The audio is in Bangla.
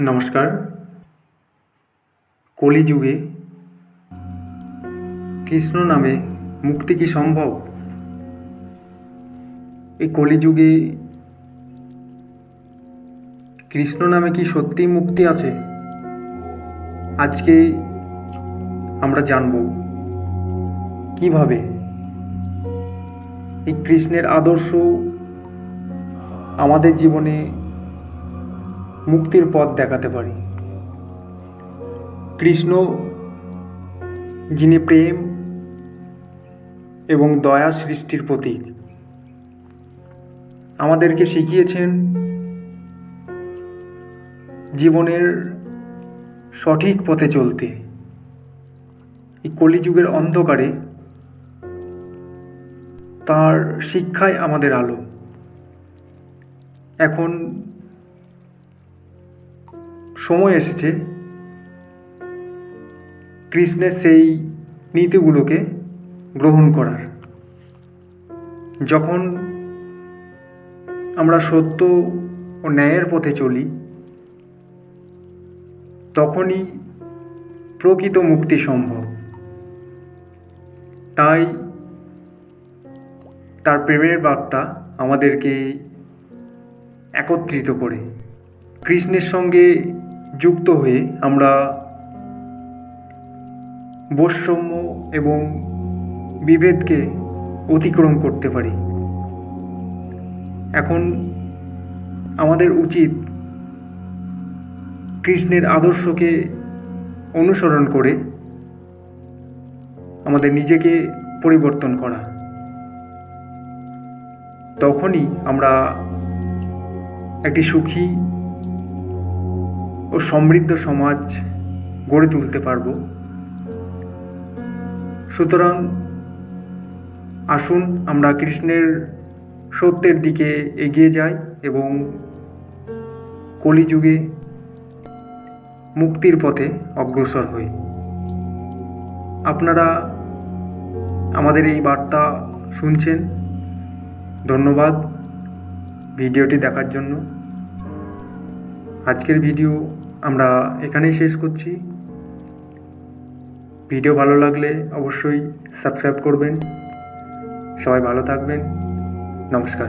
নমস্কার। কলিযুগে কৃষ্ণ নামে মুক্তি কি সম্ভব? এই কলিযুগে কৃষ্ণ নামে কি সত্যি মুক্তি আছে? আজকে আমরা জানব কীভাবে এই কৃষ্ণের আদর্শ আমাদের জীবনে মুক্তির পথ দেখাতে পারি। কৃষ্ণ, যিনি প্রেম এবং দয়া সৃষ্টির প্রতীক, আমাদেরকে শিখিয়েছেন জীবনের সঠিক পথে চলতে। এই কলিযুগের অন্ধকারে তার শিক্ষায় আমাদের আলো। এখন সময় এসেছে কৃষ্ণের সেই নীতিগুলোকে গ্রহণ করার। যখন আমরা সত্য ও ন্যায়ের পথে চলি, তখনই প্রকৃত মুক্তি সম্ভব। তাই তার প্রেমের বার্তা আমাদেরকে একত্রিত করে। কৃষ্ণের সঙ্গে যুক্ত হয়ে আমরা বৈষম্য এবং বিভেদকে অতিক্রম করতে পারি। এখন আমাদের উচিত কৃষ্ণের আদর্শকে অনুসরণ করে আমাদের নিজেকে পরিবর্তন করা। তখনই আমরা একটি সুখী ও সমৃদ্ধ সমাজ গড়ে তুলতে পারব। সুতরাং আসুন আমরা কৃষ্ণের সত্যের দিকে এগিয়ে যাই এবং কলিযুগে মুক্তির পথে অগ্রসর হই। আপনারা আমাদের এই বার্তা শুনছেন। ধন্যবাদ ভিডিওটি দেখার জন্য। আজকের ভিডিও আমরা এখানেই শেষ করছি। ভিডিও ভালো লাগলে অবশ্যই সাবস্ক্রাইব করবেন। সবাই ভালো থাকবেন। নমস্কার।